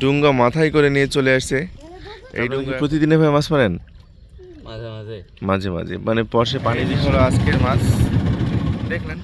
ডুঙ্গা মাথায় করে নিয়ে চলে আসছে। এই ডুঙ্গা প্রতিদিনে ভাই মাছ মারেন? মাঝে মাঝে। মাঝে মাঝে। মানে পরশে পানি দিয়ে হলো আজকের মাছ। দেখলেন?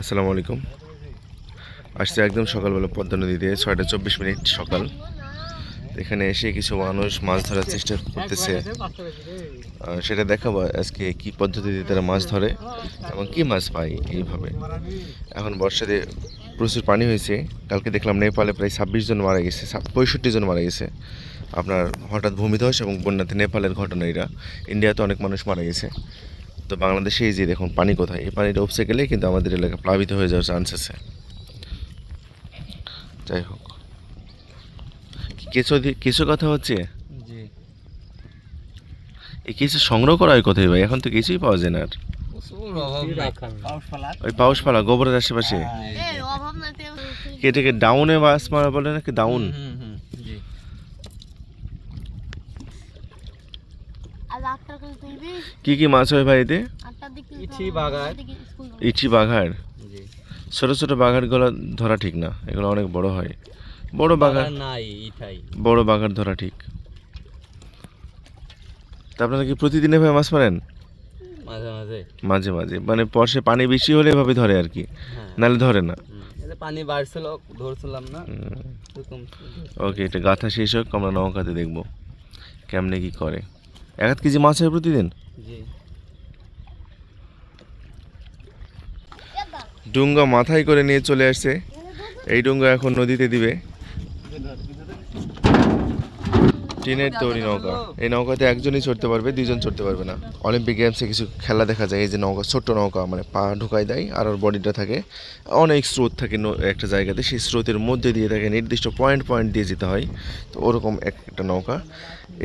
আসসালামু আলাইকুম। আসছে একদম সকালবেলা পদ্মা নদী দিয়ে ছয়টা চব্বিশ মিনিট সকাল। এখানে এসে কিছু মানুষ মাছ ধরার চেষ্টা করতেছে। সেটা দেখাবো আজকে কি পদ্ধতিতে তারা মাছ ধরে এবং কি মাছ পায় এইভাবে। এখন বর্ষাতে প্রচুর পানি হয়েছে। কালকে দেখলাম নেপালে প্রায় ছাব্বিশ জন মারা গেছে পঁয়ষট্টি জন মারা গেছে। আপনার হঠাৎ ভূমিধস এবং বন্যাতে নেপালের ঘটনা এরা ইন্ডিয়াতে অনেক মানুষ মারা গেছে। তো বাংলাদেশে এই যে দেখুন পানি কোথায়, এই পানিটা উপসে গেলে কিন্তু আমাদের এলাকা প্লাবিত হয়ে যাওয়ার চান্স আছে। যাই হোক। কিছু কিছু কথা হচ্ছে? জি। এই কিছু সংগ্রহ করা হয় কোথায় ভাই এখন তো কিছুই পাওয়া যায় না আর। ওই পাউসপালা গোবরের আশেপাশে। এই অভাব না তেও কি এটাকে ডাউনে মাছ মারা বলে নাকি ডাউন কি কি মাছ হয় ভাই এতে? ইচি বাঘার। জি। ছোট ছোট বাঘারগুলো ধরা ঠিক না এগুলো অনেক বড় হয়। বড় বাঘার বাগার নাই ইঠাই বড় বাঘার ধরা ঠিক। তা আপনারা কি প্রতিদিনে ভাই মাছ মারেন? মাঝে মাঝে। মাঝে মাঝে মানে পরশে পানি বেশি হলে এভাবে ধরে আর কি। হ্যাঁ। নাহলে ধরে না। পানি বাড়ছিল ধরছিলাম না। ওকে এটা গাথা শেষ হোক আমরা নৌকাতে দেখব কেমনে কি করে। এক আধ কেজি মাছ হয় প্রতিদিন? ডুঙ্গা মাথায় করে নিয়ে চলে আসছে। এই ডুঙ্গা এখন নদীতে দিবে। টিনের তৈরি নৌকা। এই নৌকাতে একজনই চড়তে পারবে, দুইজন চড়তে পারবে না। অলিম্পিক গেমসে কিছু খেলা দেখা যায়, এই যে নৌকা, ছোট্ট নৌকা মানে পা ঢুকাই দেয় আর ওর বডিটা থাকে। অনেক স্রোত থাকে একটা জায়গাতে, সেই স্রোতের মধ্যে দিয়ে তাকে নির্দিষ্ট পয়েন্ট পয়েন্ট দিয়ে যেতে হয়। তো ওরকম এক একটা নৌকা।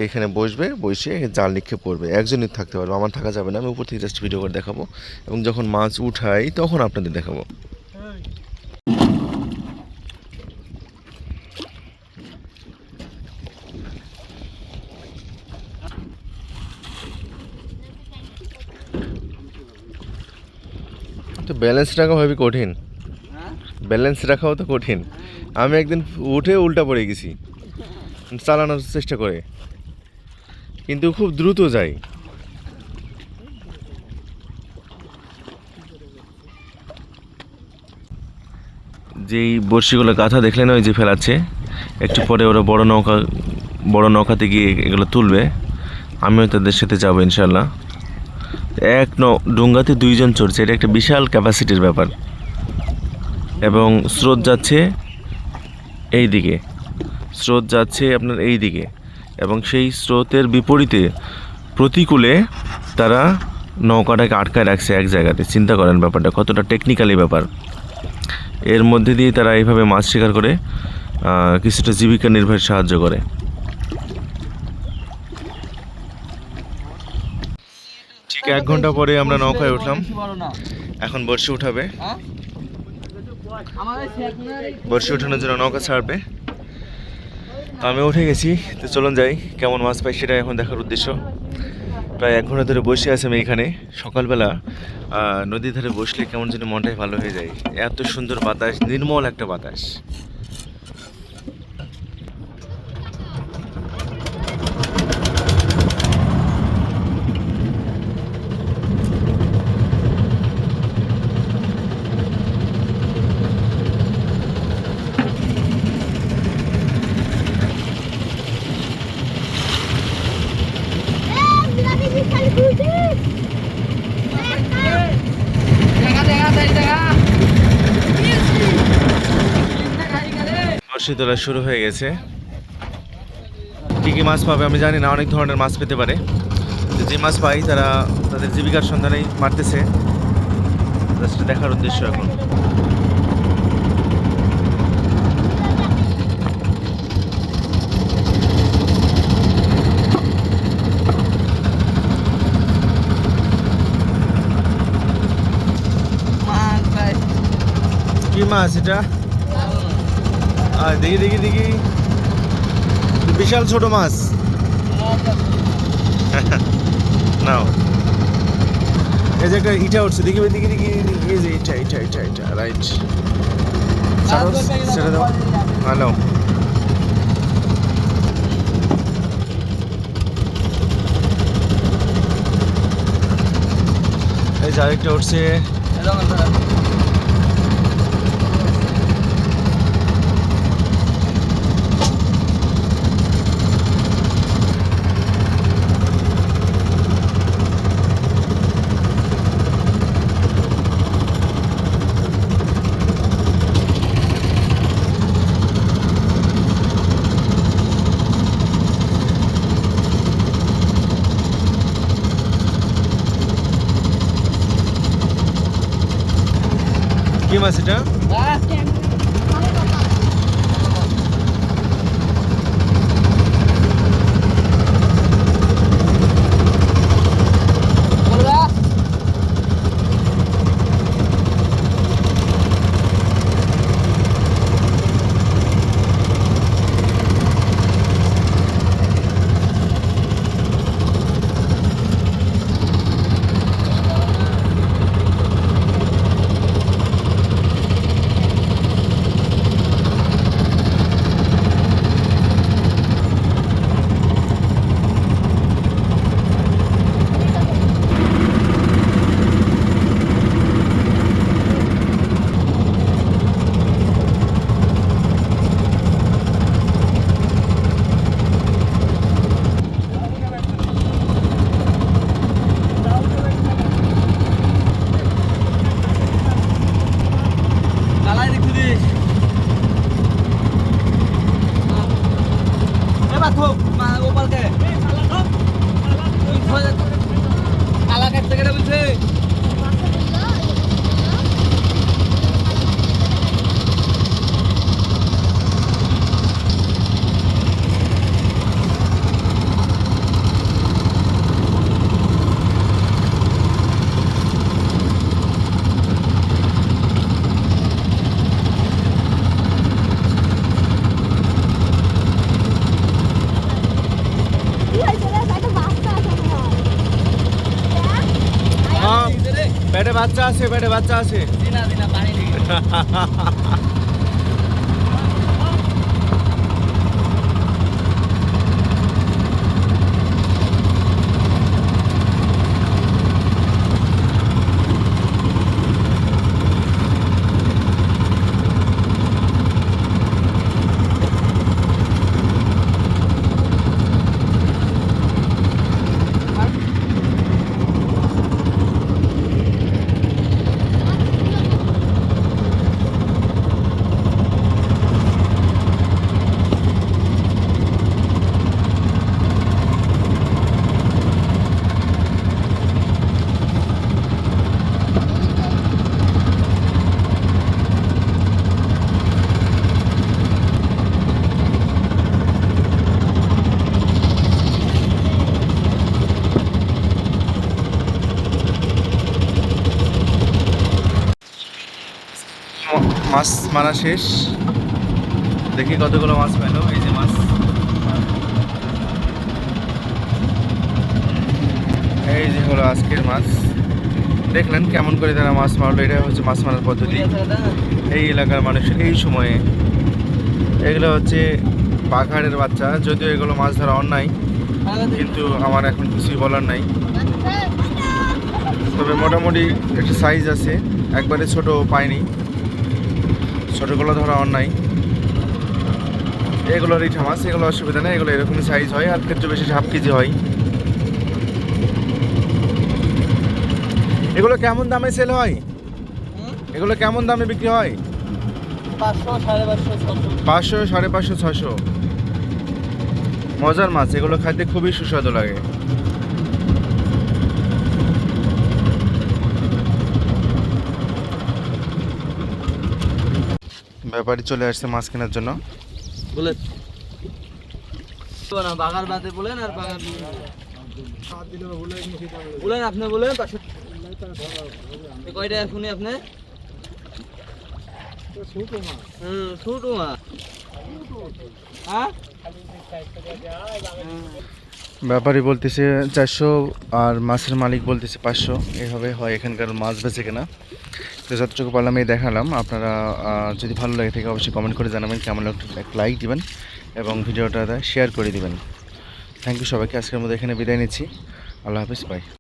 এখানে বসবে, বসে জাল নিক্ষেপ করবে। একজনই থাকতে পারবে, আমার থাকা যাবে না, আমি উপর থেকে জাস্ট ভিডিও করে দেখাবো। এবং যখন মাছ উঠাই তখন আপনাদের দেখাবো। ব্যালেন্স রাখা হবে কঠিন। ব্যালেন্স রাখাও তো কঠিন। আমি একদিন উঠে উল্টা পড়ে গেছি। চালানোর চেষ্টা করে। কিন্তু খুব দ্রুত যাই। যেই বড়শিগুলো গাথা দেখলেন, ওই যে ফেলাচ্ছে। একটু পরে ওরা বড় নৌকা, বড় নৌকাতে গিয়ে এগুলো তুলবে। আমিও তাদের সাথে যাব ইনশাল্লাহ এক ন ডুঙ্গাতে দুইজন চড়ছে, এটা একটা বিশাল ক্যাপাসিটির ব্যাপার। এবং স্রোত যাচ্ছে এই দিকে স্রোত যাচ্ছে আপনার এই দিকে এবং সেই স্রোতের বিপরীতে প্রতিকূলে তারা নৌকাটাকে আটকায় রাখছে এক জায়গাতে। চিন্তা করেন ব্যাপারটা, কতটা টেকনিক্যালি ব্যাপার। এর মধ্যে দিয়ে তারা এইভাবে মাছ শিকার করে কিছুটা জীবিকা নির্বাহের সাহায্য করে। ঠিক এক ঘণ্টা পরে আমরা নৌকায় উঠলাম। এখন বর্ষি উঠাবে। বর্ষি উঠানোর জন্য নৌকা ছাড়বে। তো আমি উঠে গেছি তো চলুন যাই কেমন মাছ পাই সেটা এখন দেখার উদ্দেশ্য। প্রায় এক ঘণ্টা ধরে বসে আছি আমি এখানে। সকালবেলা নদীর ধারে বসলে কেমন যেন মনটাই ভালো হয়ে যায়। এত সুন্দর বাতাস নির্মল একটা বাতাস। বর্ষি তোলা শুরু হয়ে গেছে। কী কী মাছ পাবে আমি জানি না, অনেক ধরনের মাছ পেতে পারে। যে মাছ পাই, তারা তাদের জীবিকার সন্ধানেই মারতেছে। দেখার উদ্দেশ্য এখন। কি মাছ এটা। আর দেখি দেখি দেখি। বিশাল ছোট মাছ। নাও। এই যে একটা ইটা উঠছে দেখি দেখি দেখি এই যে ইটা ইটা ইটা ইটা রাইট ছাড়ো ছেড়ে দাও। হ্যালো এই যে আরেকটা উঠছে। কি মাছ এটা? বাচ্চা আছে পেটে বাচ্চা আছে। মাছ মারা শেষ। দেখি কতগুলো মাছ পেল, এই যে মাছ। এই যে হলো আজকের মাছ। দেখলেন কেমন করে তারা মাছ মারলো এটা হচ্ছে মাছ মারার পদ্ধতি। এই এলাকার মানুষের এই সময়ে। এগুলো হচ্ছে পাখাড়ের বাচ্চা, যদিও এগুলো মাছ ধরা অন্যায়, কিন্তু আমার এখন কিছুই বলার নাই। তবে মোটামুটি একটা সাইজ আছে, একবারে ছোট পাইনি। ছোটোগুলো ধরা অন্যায়। এগুলো রিঠা মাছ এগুলো অসুবিধা নেই এগুলো এরকমই সাইজ হয় আর ক্ষেত্রে বেশি হাফ কেজি হয়। এগুলো কেমন দামে সেল হয়? এগুলো কেমন দামে বিক্রি হয়? পাঁচশো সাড়ে পাঁচশো ছশো মজার মাছ এগুলো খাইতে খুবই সুস্বাদু লাগে। ব্যাপারী চলে আসছে মাছ কেনার জন্য। বলে বাগার বাদে বলেন আর বাগার বলেন। আপনি বলেন কয়টা শুনি আপনি? হুম ছোটো মাছ। হ্যাঁ? ব্যাপারী বলতেছে চারশো আর মাছের মালিক বলতেছে পাঁচশো। এভাবে হয় এখানকার মাছ বেচে কেনা। তো যতটুকু পারলাম এই দেখালাম। আপনারা যদি ভালো লাগে থাকে অবশ্যই কমেন্ট করে জানাবেন, কেমন একটা লাইক দিবেন এবং ভিডিওটা শেয়ার করে দিবেন। থ্যাংক ইউ সবাইকে, আজকের মধ্যে এখানে বিদায় নিচ্ছি। আল্লাহ হাফিজ বাই